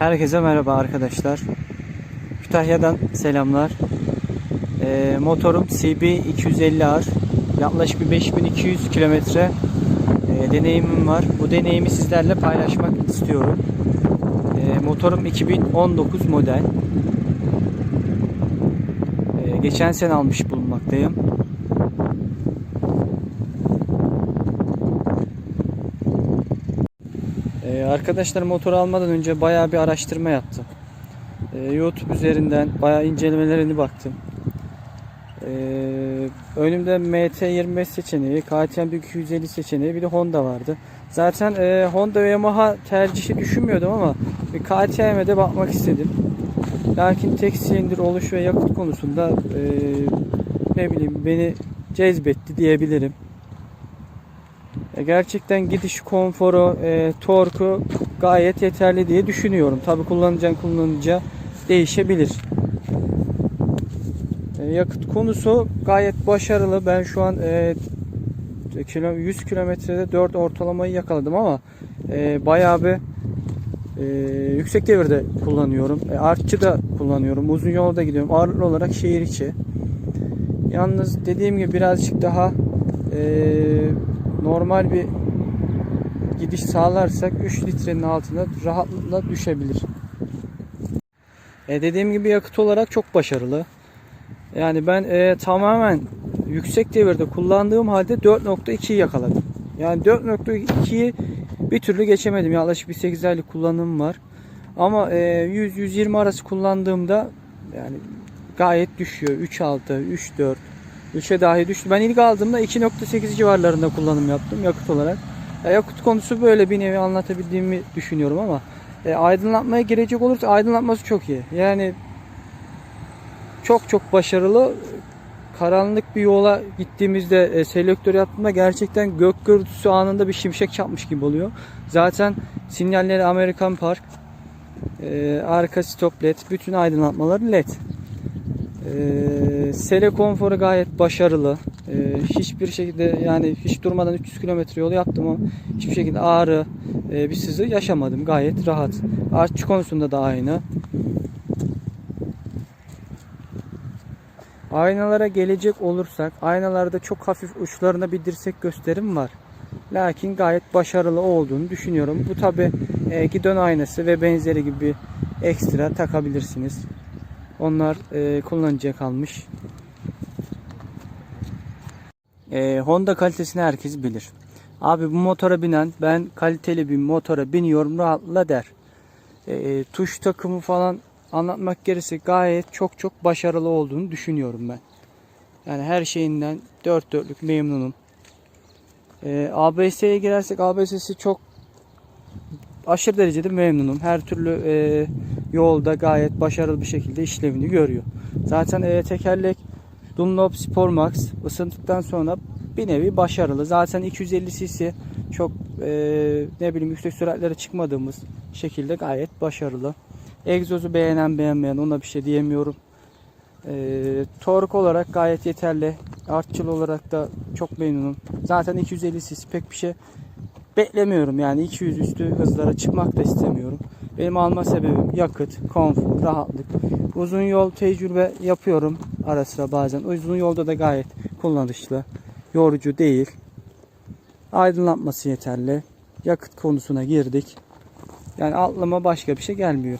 Herkese merhaba arkadaşlar. Kütahya'dan selamlar. Ee, motorum CB 250R. Yaklaşık bir 5200 kilometre e, deneyimim var. Bu deneyimi sizlerle paylaşmak istiyorum. Ee, motorum 2019 model. Ee, geçen sene almış bulunmaktayım. Arkadaşlar motor almadan önce bayağı bir araştırma yaptım. Ee, YouTube üzerinden bayağı incelemelerine baktım. Ee, önümde MT25 seçeneği, KTM 250 seçeneği bir de Honda vardı. Zaten e, Honda ve Yamaha tercihi düşünmüyordum ama bir KTM'e de bakmak istedim. Lakin tek silindir oluş ve yakıt konusunda e, ne bileyim beni cezbetti diyebilirim. E, Gerçekten gidiş konforu, e, torku gayet yeterli diye düşünüyorum. Tabi kullanacağın kullanıcıya değişebilir. E, yakıt konusu gayet başarılı. Ben şu an e, kilo- 100 kilometrede 4 ortalamayı yakaladım ama e, bayağı bir e, yüksek devirde kullanıyorum. E, artçı da kullanıyorum. Uzun yolda gidiyorum. Ağırlıklı olarak şehir içi. Yalnız dediğim gibi birazcık daha e, normal bir gidiş sağlarsak 3 litrenin altına rahatlıkla düşebilir. E dediğim gibi yakıt olarak çok başarılı. Yani ben e, tamamen yüksek devirde kullandığım halde 4.2 yakaladım. Yani 4.2'yi bir türlü geçemedim. Yaklaşık bir 8 aylık kullanımım var. Ama e, 100-120 arası kullandığımda yani gayet düşüyor. 3.6, 3.4, 3'e dahi düştü. Ben ilk aldığımda 2.8 civarlarında kullanım yaptım yakıt olarak. Ya yakıt konusu böyle bir nevi anlatabildiğimi düşünüyorum ama e, aydınlatmaya girecek olursa aydınlatması çok iyi. Yani çok çok başarılı. Karanlık bir yola gittiğimizde e, selektör yaptığımda gerçekten gök gürültüsü anında bir şimşek çarpmış gibi oluyor. Zaten sinyalleri Amerikan Park, e, arka stop led, bütün aydınlatmaları led. Ee, sele konforu gayet başarılı. Ee, hiçbir şekilde yani hiç durmadan 300 kilometre yol yaptım ama hiçbir şekilde ağrı, e, bir sızı yaşamadım. Gayet rahat. Artçı konusunda da aynı. Aynalara gelecek olursak aynalarda çok hafif uçlarına bir dirsek gösterim var. Lakin gayet başarılı olduğunu düşünüyorum. Bu tabi e, gidon aynası ve benzeri gibi ekstra takabilirsiniz. Onlar e, kullanıcıya kalmış. E, Honda kalitesini herkes bilir. Abi bu motora binen ben kaliteli bir motora biniyorum rahatla der. E, tuş takımı falan anlatmak gerekirse gayet çok çok başarılı olduğunu düşünüyorum ben. Yani her şeyinden dört dörtlük memnunum. E, ABS'ye girersek ABS'si çok aşırı derecede memnunum. Her türlü e, yolda gayet başarılı bir şekilde işlevini görüyor. Zaten e, tekerlek Dunlop Sport Max ısındıktan sonra bir nevi başarılı. Zaten 250 cc çok e, ne bileyim yüksek süratlere çıkmadığımız şekilde gayet başarılı. Egzozu beğenen beğenmeyen ona bir şey diyemiyorum. E, tork olarak gayet yeterli. Artçıl olarak da çok memnunum. Zaten 250 cc pek bir şey beklemiyorum yani 200 üstü hızlara çıkmak da istemiyorum. Benim alma sebebim yakıt, konfor, rahatlık. Uzun yol tecrübe yapıyorum ara sıra bazen. Uzun yolda da gayet kullanışlı. Yorucu değil. Aydınlatması yeterli. Yakıt konusuna girdik. Yani aklıma başka bir şey gelmiyor.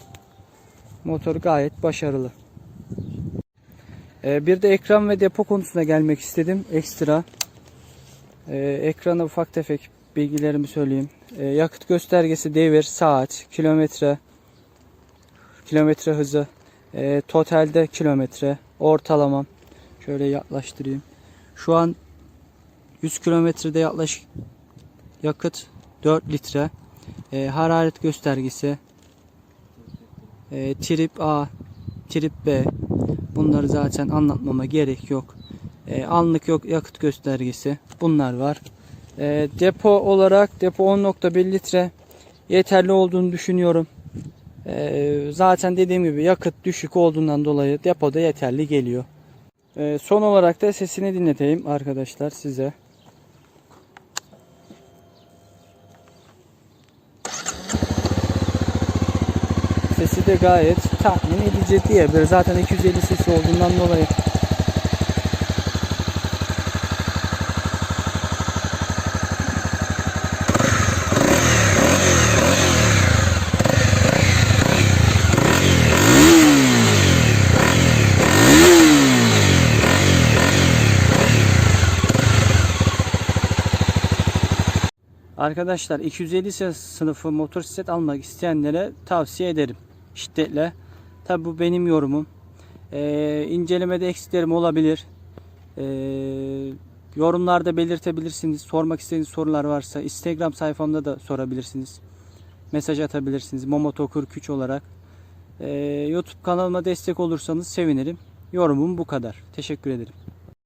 Motor gayet başarılı. Ee, bir de ekran ve depo konusuna gelmek istedim. Ekstra. Ee, ufak tefek bilgilerimi söyleyeyim. E, yakıt göstergesi devir, saat, kilometre, kilometre hızı, e, totalde kilometre, ortalamam. Şöyle yaklaştırayım. Şu an 100 kilometrede yaklaşık yakıt 4 litre. E, hararet göstergesi, e, trip A, trip B. Bunları zaten anlatmama gerek yok. E, anlık yok yakıt göstergesi. Bunlar var. E, depo olarak depo 10.1 litre yeterli olduğunu düşünüyorum. E, zaten dediğim gibi yakıt düşük olduğundan dolayı depoda yeterli geliyor. E, son olarak da sesini dinleteyim arkadaşlar size. de gayet tahmin edici diyebilir. Zaten 250 cc olduğundan dolayı. Arkadaşlar 250 cc sınıfı motosiklet almak isteyenlere tavsiye ederim. Şiddetle. Tabi bu benim yorumum. Ee, incelemede eksiklerim olabilir. Ee, yorumlarda belirtebilirsiniz. Sormak istediğiniz sorular varsa Instagram sayfamda da sorabilirsiniz. Mesaj atabilirsiniz. Momoto43 olarak. Ee, YouTube kanalıma destek olursanız sevinirim. Yorumum bu kadar. Teşekkür ederim.